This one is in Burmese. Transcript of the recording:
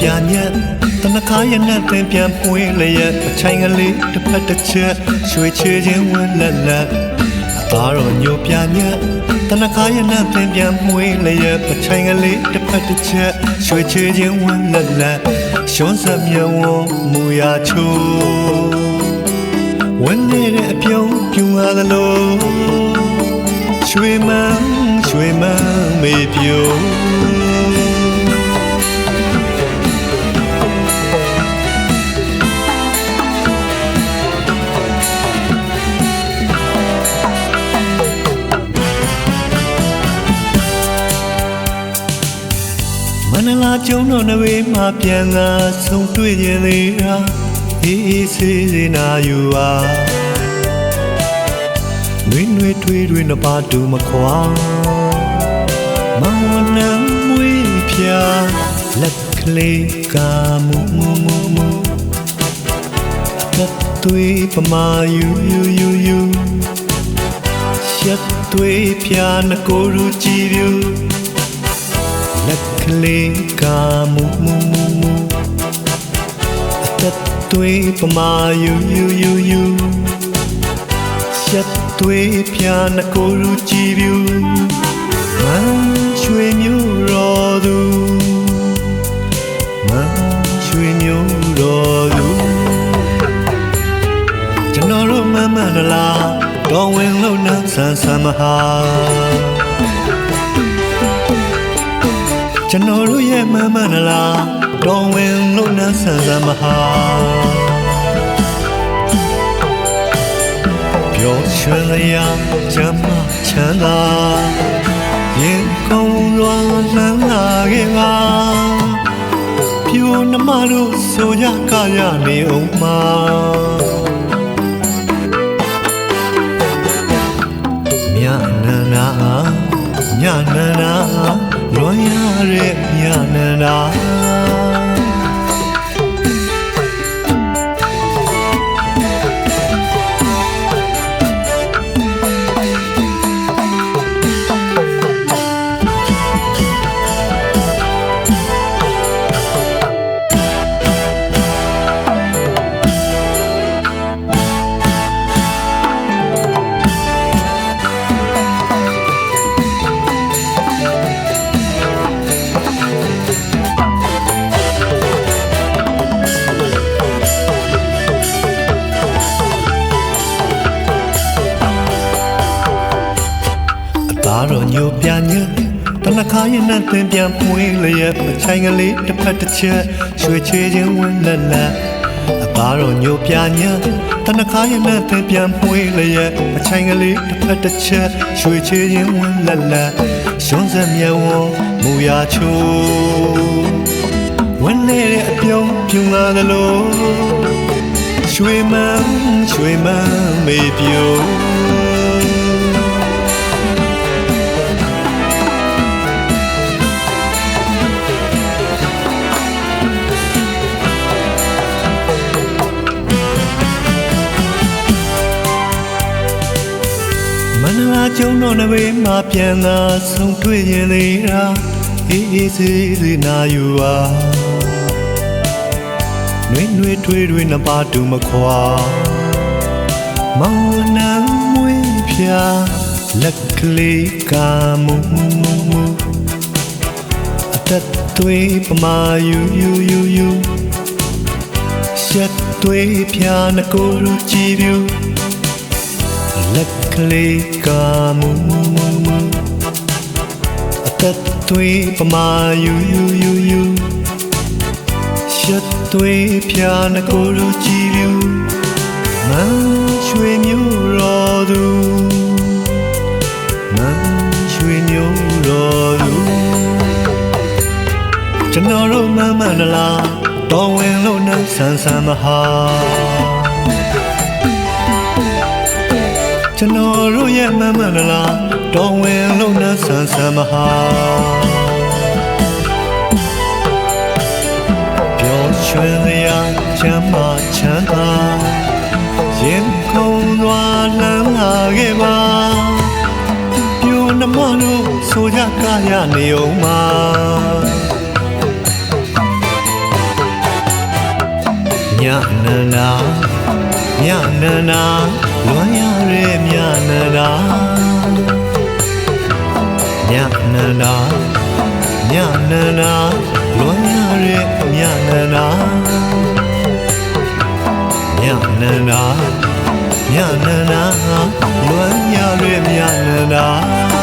မျိုးပြညက်တနခါရနဲ့တင်ပြန်ပွေးလျက်အချိုင်ကလေးတစ်ဖက်တစ်ချက်ရွှေချေချင်းဝင်လက်လက်အသားတော်ညိုပြညက်တနခါရနဲ့တင်ပြန်ပွေးလျက်အချိုင်ကလေးတစ်ဖက်တစ်ချက်ရွှေချေချင်းဝင်လက်လက်ရှွန်းစမြဝမူရချိုးဝင်နေတဲ့အပြုံးပြူလာသလိုရွှေမန်းရွှေမန်းမေပြိုး န္တလာကျုံတော်နဝေးမှာပြန်လာဆုံးတွေ့ရင်သေးတာအေးအေးဆေးဆေးနာယူပါနွေနွေထွေးထွေးနှစ်ပါးတူမခွာမောင်နှံမွေးဖြာလက်ကလေးကမူမူမူမူသက်သွေးပမာယူယူယူယူရက်သွေးဖြာနကိုရူကြည်ပြူ လက်ကလေးကမူမူမူမူအသက်သွေးပမာယူယူယူယူရက်သွေးပြာနကိုရူကြည်ပြူမန်းရွှေမျိုးတော်သူမန်းရွှေမျိုးတော်သူကျွန်တော်တို့မမန်လားတော်ဝင်လို့နန်းဆန်းဆန်းမဟာ ကျွန်တော်တို့ရဲ့မမနလားတော်ဝင်လို့နန်းဆန်ဆန်မဟာပျော်ရွှင်လျာချမ်းမချမ်းသာရင်ကုန်းလွာလန်းလာခဲ့ပါပြိုနှမတို့ဆိုကြကရနေအောင်မှာမြနန္နာမြနန္နာလွန်ရ တဲ့မြနန္နာ တော်ညိုပြညက်တနခါရင်နဲ့တင်ပြန်ပွေးလျက်အချိုင်ကလေးတစ်ဖက်တစ်ချက်ရွှေချေချင်းဝင်လက်လက်အသားတော်ညိုပြညက်တနခါရင်နဲ့တင်ပြန်ပွေးလျက်အချိုင်ကလေးတစ်ဖက်တစ်ချက်ရွှေချေချင်းဝင်လက်လက်ရှွန်းစမြဝမူရချိုးဝင်နေတဲ့အပြုံးပြူလာသလိုရွှေမန်းရွှေမန်းမေပြိုး မန္တလာကျုံတော်နဘေးမှာပြန်လာဆုံးတွေ့ရင်သေးတာအေးအေးဆေးဆေးနာယူပါနှွေးနှွေးထွေးထွေးနှစ်ပါးတူမခွာမောင်နှံမွေးဖြာလက်ကလေးကမူမူမူမူအသက်သွေးပမာယူယူယူယူရှက်သွေးဖြာနကိုရူကြည်ပြူ လက်ကလေးကမူမူမူမူအသက်သွေးပမာယူယူယူယူရှက်သွေးဖြာနကိုရူကြည်ပြူမန်းရွှေမျိုးတော်သူမန်းရွှေမျိုးတော်သူကျွန်တော်တို့မမနလားတော်ဝင်လို့နဲ့ဆန်းဆန်းမဟာ ရဲ့မမနလားတော်ဝင်လုံးနဲ့ဆန်းဆန်းမဟာပျော်ရွှင်ရာချမ်းမချမ်းသာရင်ခုန်သွားလမ်းလာခဲ့ပါပြိုနှမတို့ဆိုကြကရနေအောင်မှာနန္နာ မြနန္နာလွန်ရရဲ့မြနန္နာမြနန္နာမြနန္နာလွန်ရရဲ့မြနန္နာမြနန္နာမြနန္နာလွန်ရရဲ့မြနန္နာ